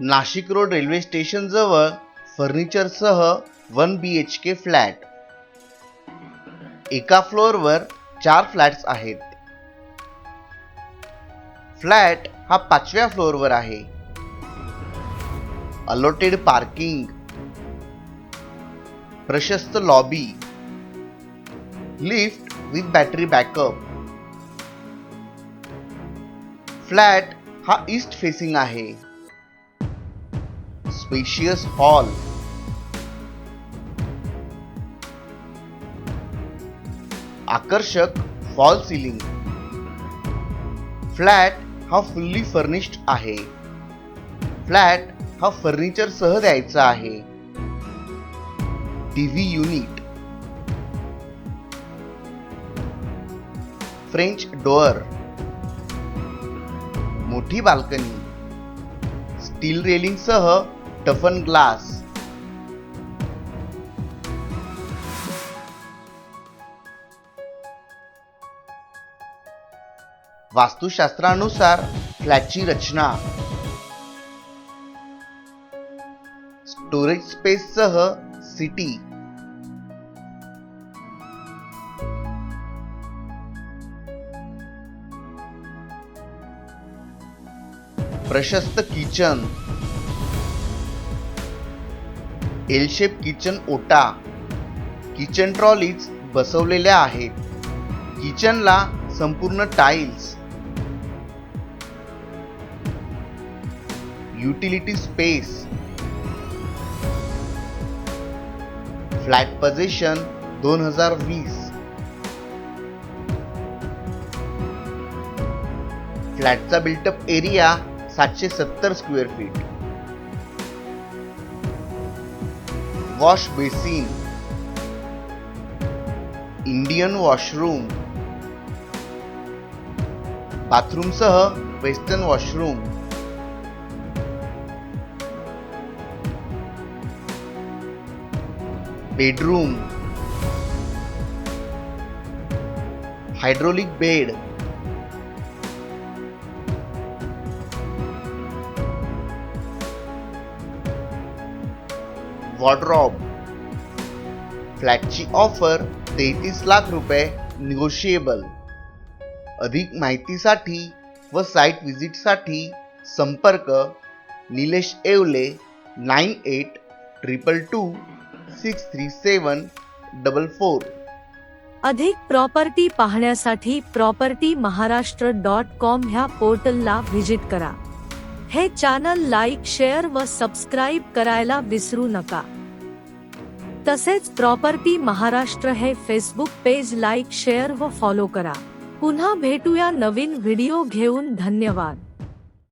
Nashik road railway station जवळ फर्निचरसह one B H K flat. एका फ्लोअरवर चार फ्लॅट्स आहेत. फ्लॅट हा पाचव्या फ्लोअरवर आहे. अलॉटेड पार्किंग प्रशस्त lobby lift with battery backup flat हा ईस्ट फेसिंग आहे. स्पेशियस हॉल आकर्षक फॉल सिलिंग फ्लॅट हा फुल्ली फर्निश्ड आहे. फ्लॅट हा फर्निचर सह द्यायचा आहे. टीव्ही युनिट फ्रेंच डोअर मोठी बाल्कनी स्टील रेलिंग सह टफन ग्लास. वास्तुशास्त्रानुसार फ्लॅटची रचना. स्टोरेज स्पेससह सिटी प्रशस्त किचन एलशेप किचन ओटा किचन ट्रॉलीज बसवलेल्या आहेत. किचनला संपूर्ण tiles utility space flat position दोन हजार वीस फ्लॅटचा बिल्टअप एरिया सातशे सत्तर square feet. Wash basin Indian washroom बाथरूमसह western washroom. Bedroom. Hydraulic bed. Wardrobe फ्लॅटची offer तेहतीस लाख रुपये निगोशिएबल अधिक माहितीसाठी व साईट व्हिजिटसाठी संपर्क Nilesh Evale nine eight triple two six three seven double four. अधिक प्रॉपर्टी पाहण्यासाठी प्रॉपर्टी महाराष्ट्र डॉट कॉम ह्या पोर्टलला व्हिजिट करा. हे चॅनल लाईक शेअर व सबस्क्राईब करायला विसरू नका. तसेच प्रॉपर्टी महाराष्ट्र हे फेसबुक पेज लाईक शेअर व फॉलो करा. पुन्हा भेटूया नवीन व्हिडिओ घेऊन. धन्यवाद.